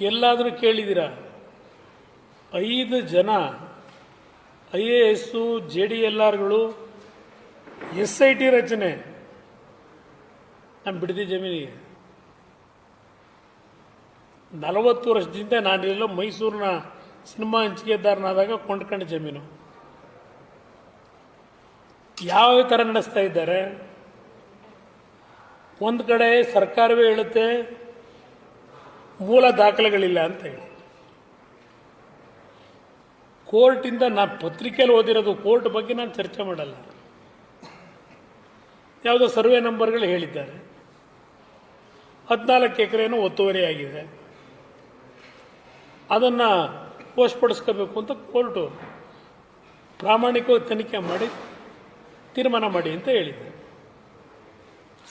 ಎಲ್ಲಾದರೂ ಕೇಳಿದಿರ? ಐದು ಜನ I A S, J D L ಆರ್ಗಳು, S I T ರಚನೆ. ನಮ್ಮ ಬಿಡದಿ ಜಮೀನಿಗೆ. ನಲವತ್ತು ವರ್ಷದಿಂದ ನಾನೆಲ್ಲೋ ಮೈಸೂರಿನ ಸಿನಿಮಾ ಹಂಚಿಕೆದಾರನಾದಾಗ ಕೊಂಡ್ಕೊಂಡ ಜಮೀನು. ಯಾವ ಥರ ನಡೆಸ್ತಾ ಇದ್ದಾರೆ? ಒಂದು ಕಡೆ ಸರ್ಕಾರವೇ ಹೇಳುತ್ತೆ ಮೂಲ ದಾಖಲೆಗಳಿಲ್ಲ ಅಂತ ಹೇಳಿ. ಕೋರ್ಟಿಂದ ನಾನು ಪತ್ರಿಕೆಯಲ್ಲಿ ಓದಿರೋದು ಕೋರ್ಟ್ ಬಗ್ಗೆ ನಾನು ಚರ್ಚೆ ಮಾಡಲ್ಲ. ಯಾವುದೋ ಸರ್ವೆ ನಂಬರ್ಗಳು ಹೇಳಿದ್ದಾರೆ. ಹದಿನಾಲ್ಕು ಎಕರೆನೂ ಒತ್ತುವರಿ ಆಗಿದೆ. ಅದನ್ನು ಪೋಸ್ಟ್ಪಡಿಸ್ಕೋಬೇಕು ಅಂತ ಕೋರ್ಟು ಪ್ರಾಮಾಣಿಕವಾಗಿ ತನಿಖೆ ಮಾಡಿ, ತೀರ್ಮಾನ ಮಾಡಿ ಅಂತ ಹೇಳಿದ್ದೆ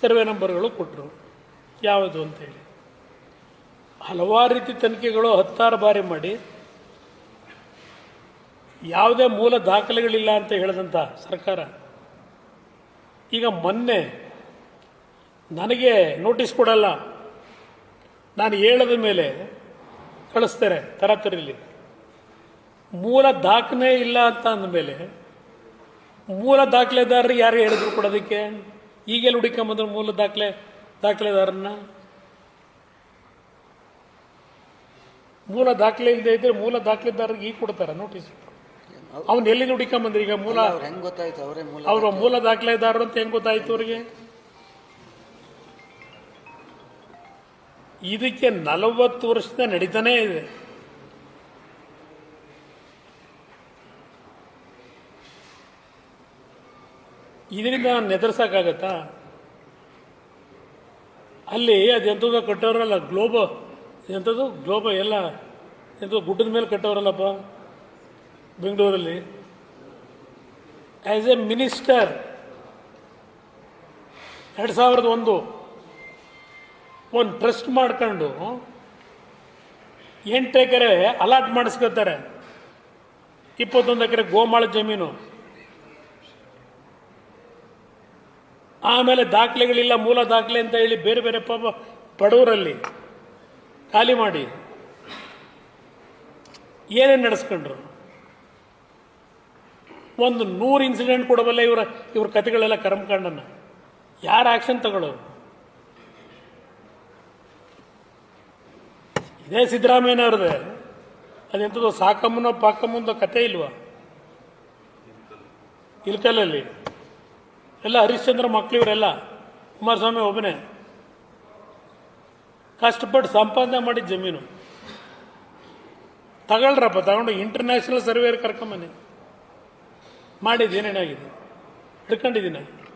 ಸರ್ವೆ ನಂಬರ್ಗಳು ಕೊಟ್ಟರು ಯಾವುದು ಅಂತ ಹೇಳಿ. ಹಲವಾರು ರೀತಿ ತನಿಖೆಗಳು ಹತ್ತಾರು ಬಾರಿ ಮಾಡಿ, ಯಾವುದೇ ಮೂಲ ದಾಖಲೆಗಳಿಲ್ಲ ಅಂತ ಹೇಳಿದಂಥ ಸರ್ಕಾರ, ಈಗ ಮೊನ್ನೆ ನನಗೆ ನೋಟಿಸ್ ಕೊಡಲ್ಲ. ನಾನು ಹೇಳದ ಮೇಲೆ ಕಳಿಸ್ತಾರೆ ತರಾತರಿಲಿ. ಮೂಲ ದಾಖಲೆ ಇಲ್ಲ ಅಂತ ಅಂದಮೇಲೆ ಮೂಲ ದಾಖಲೆದಾರರು ಯಾರು ಹೇಳಿದ್ರು ಕೊಡೋದಕ್ಕೆ? ಈಗೆಲ್ಲ ಹುಡುಕೊಂಬಂದ್ರು ಮೂಲ ದಾಖಲೆ, ದಾಖಲೆದಾರನ್ನ? ಮೂಲ ದಾಖಲೆ ಇಲ್ಲದೆ ಇದ್ರೆ ಮೂಲ ದಾಖಲೆದಾರರಿಗೆ ಈಗ ಕೊಡ್ತಾರೆ ನೋಟಿಸ್ ಅವ್ನು ಎಲ್ಲಿ ಹುಡುಕೊಂಬಂದ್ರಿ ಈಗ ಮೂಲ? ಅವ್ರು ಹೆಂಗ್ ಗೊತ್ತಾಯ್ತು? ಅವರೇ ಮೂಲ ಅವರು ಮೂಲ ದಾಖಲೆದಾರರು ಅಂತ ಹೆಂಗ್ ಗೊತ್ತಾಯ್ತು ಅವರಿಗೆ? ಇದಕ್ಕೆ ನಲವತ್ತು ವರ್ಷದ ನಡೀತಾನೇ ಇದೆ. ಇದರಿಂದ ನೆದರ್ಸಕ್ಕಾಗತ್ತಾ? ಅಲ್ಲಿ ಅದೆಂಥದ್ದು ಕಟ್ಟೋರಲ್ಲ ಗ್ಲೋಬ ಎಂಥದ್ದು? ಗ್ಲೋಬ ಎಲ್ಲ ಎಂಥದ್ದು? ಗುಡ್ಡದ ಮೇಲೆ ಕಟ್ಟೋರಲ್ಲಪ್ಪ? ಬೆಂಗಳೂರಲ್ಲಿ. ಆ್ಯಸ್ ಎ ಮಿನಿಸ್ಟರ್ ಎರಡು ಸಾವಿರದ ಒಂದು ಒಂದು ಟ್ರಸ್ಟ್ ಮಾಡ್ಕೊಂಡು ಎಂಟು ಎಕರೆ ಅಲಾಟ್ ಮಾಡಿಸ್ಕೊತಾರೆ. ಇಪ್ಪತ್ತೊಂದು ಎಕರೆ ಗೋಮಾಳ ಜಮೀನು. ಆಮೇಲೆ ದಾಖಲೆಗಳಿಲ್ಲ, ಮೂಲ ದಾಖಲೆ ಅಂತ ಹೇಳಿ ಬೇರೆ ಬೇರೆ ಪಾಪ ಬಡವರಲ್ಲಿ. ಖಾಲಿ ಮಾಡಿ. ಏನೇನು ನಡೆಸ್ಕೊಂಡ್ರು? ಒಂದು ನೂರು ಇನ್ಸಿಡೆಂಟ್ ಕೊಡಬಲ್ಲ ಇವರ, ಇವ್ರ ಕತೆಗಳೆಲ್ಲ ಕರ್ಮಕಾಂಡನ. ಯಾರು ಆ್ಯಕ್ಷನ್ ತಗೊಳ್ಳೋರು ಇದೇ ಸಿದ್ದರಾಮಯ್ಯನವ್ರದೇ ಅದೆಂಥದ್ದು ಸಾಕಮ್ಮನೋ ಪಾಕಮ್ಮನೋ ಕತೆ ಇಲ್ವಾ? ಇಲ್ಕಲ್ಲಲ್ಲಿ? ಎಲ್ಲ ಹರಿಶ್ಚಂದ್ರ ಮಕ್ಳು ಇವರೆಲ್ಲ, ಕುಮಾರಸ್ವಾಮಿ ಒಬ್ಬನೇ. ಕಷ್ಟಪಟ್ಟು ಸಂಪಾದನೆ ಮಾಡಿ ಜಮೀನು. ತಗೊಳ್ರಪ್ಪ ತಗೊಂಡು ಇಂಟರ್ನ್ಯಾಷನಲ್ ಸರ್ವೇರ್ ಕರ್ಕೊಂಬನ್ನಿ ಮಾಡಿದ್ದು ಏನೇನಾಗಿದೆ? ಹಿಡ್ಕೊಂಡಿದ್ದೀನಿ?